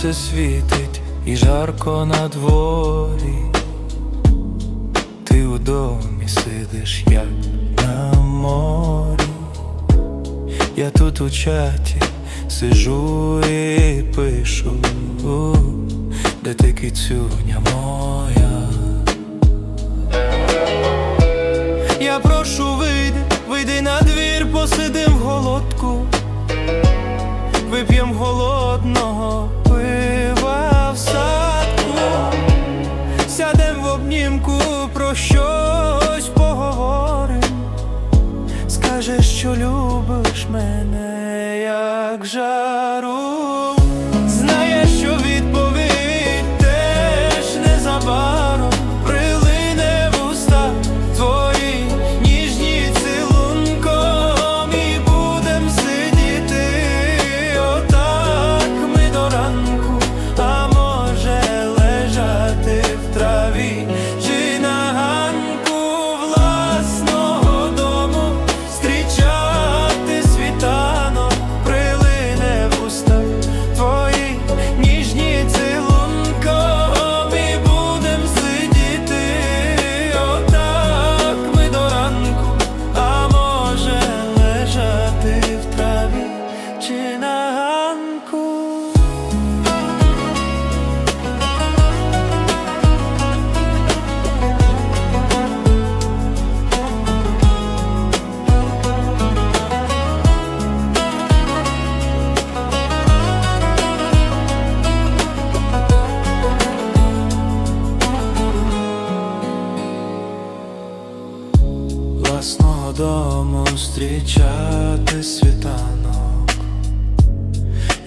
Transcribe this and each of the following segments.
сонце світить і жарко на дворі. Ти у домі сидиш, як на морі. Я тут у чаті сижу і пишу, де ти кицюня моя. Як жару. Власного дому зустрічати світанок.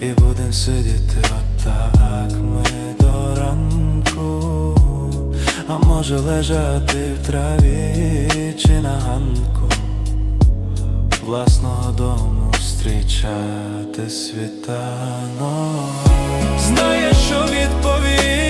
І будем сидіти отак ми до ранку. А може лежати в траві чи на ганку. Власного дому зустрічати світанок. Знаєш, що відповідь